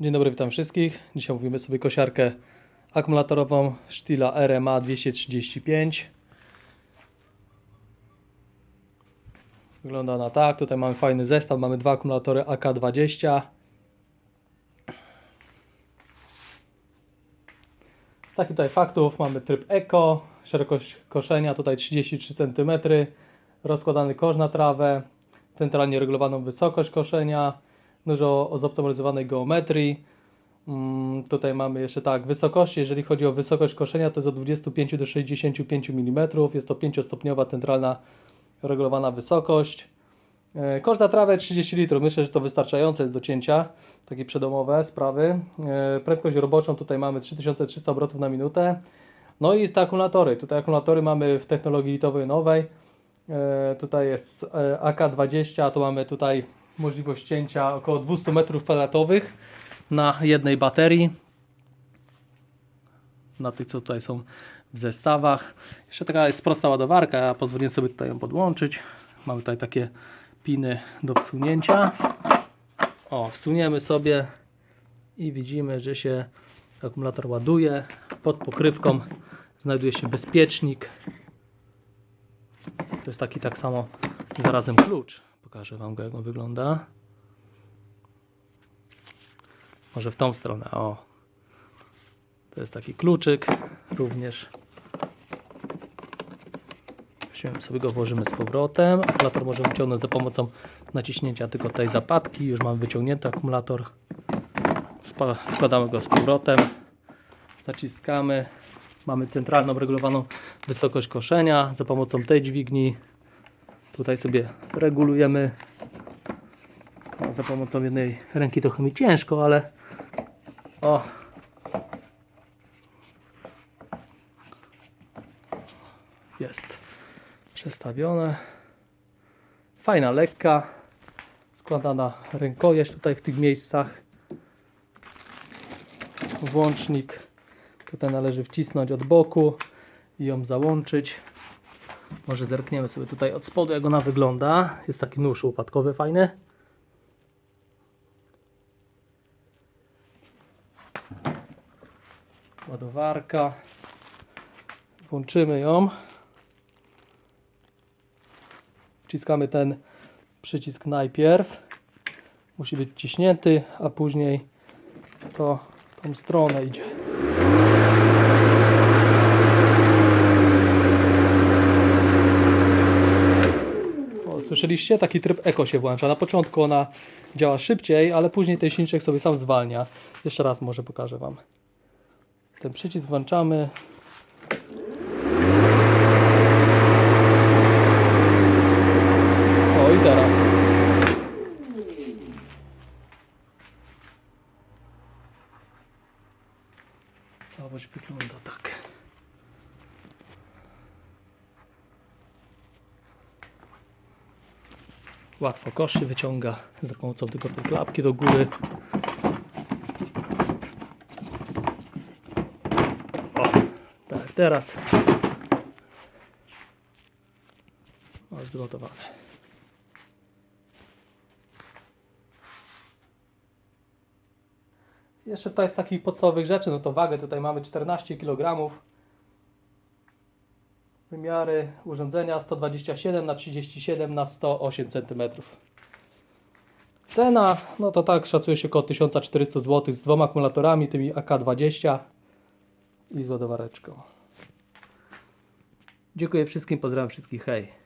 Dzień dobry, witam wszystkich. Dzisiaj mówimy sobie kosiarkę akumulatorową Stila RMA 235. Wygląda ona tak. Tutaj mamy fajny zestaw. Mamy dwa akumulatory AK20. Z takich tutaj faktów mamy tryb Eco, szerokość koszenia tutaj 33 cm, rozkładany kosz na trawę, centralnie regulowaną wysokość koszenia, dużo o zoptymalizowanej geometrii. Mm, tutaj mamy jeszcze tak, wysokości, jeżeli chodzi o wysokość koszenia, to jest od 25 do 65 mm, jest to 5-stopniowa centralna regulowana wysokość. E, Kosz na trawę 30 litrów, myślę, że to wystarczające jest do cięcia, takie przedomowe sprawy. E, Prędkość roboczą tutaj mamy 3300 obrotów na minutę. No i te akumulatory, tutaj akumulatory mamy w technologii litowej nowej. E, Tutaj jest e, AK20, a tu mamy tutaj możliwość cięcia około 200 metrów kwadratowych na jednej baterii. Na tych, co tutaj są w zestawach. Jeszcze taka jest prosta ładowarka, ja pozwoliłem sobie tutaj ją podłączyć. Mamy tutaj takie piny do wsunięcia. O, wsuniemy sobie i widzimy, że się akumulator ładuje. Pod pokrywką znajduje się bezpiecznik. To jest taki tak samo zarazem klucz. Pokażę Wam go, jak on wygląda. Może w tą stronę. O. To jest taki kluczyk. Również. Sobie go, włożymy z powrotem. Akumulator możemy wyciągnąć za pomocą naciśnięcia tylko tej zapadki. Już mamy wyciągnięty akumulator. Wkładamy go z powrotem. Naciskamy. Mamy centralną regulowaną wysokość koszenia za pomocą tej dźwigni. Tutaj sobie regulujemy. O, za pomocą jednej ręki trochę mi ciężko, ale o. Jest przestawione. Fajna, lekka. Składana rękojeść tutaj w tych miejscach. Włącznik. Tutaj należy wcisnąć od boku i ją załączyć. Może zerkniemy sobie tutaj od spodu, jak ona wygląda. Jest taki nóż upadkowy fajny. Ładowarka. Włączymy ją. Wciskamy ten przycisk najpierw. Musi być wciśnięty, a później to tą stronę idzie. Słyszeliście? Taki tryb eko się włącza. Na początku ona działa szybciej, ale później ten silniczek sobie sam zwalnia. Jeszcze raz może pokażę Wam. Ten przycisk włączamy. O i teraz. Całość wygląda tak. Łatwo koszy wyciąga za pomocą tylko tej klapki do góry. O, tak, teraz. O, zgotowane. Jeszcze tutaj z takich podstawowych rzeczy, no to wagę tutaj mamy 14 kg. Wymiary urządzenia 127 na 37 na 108 cm. Cena, no to tak, szacuje się około 1400 zł z dwoma akumulatorami, tymi AK20 i z ładowareczką. Dziękuję wszystkim, pozdrawiam wszystkich, hej.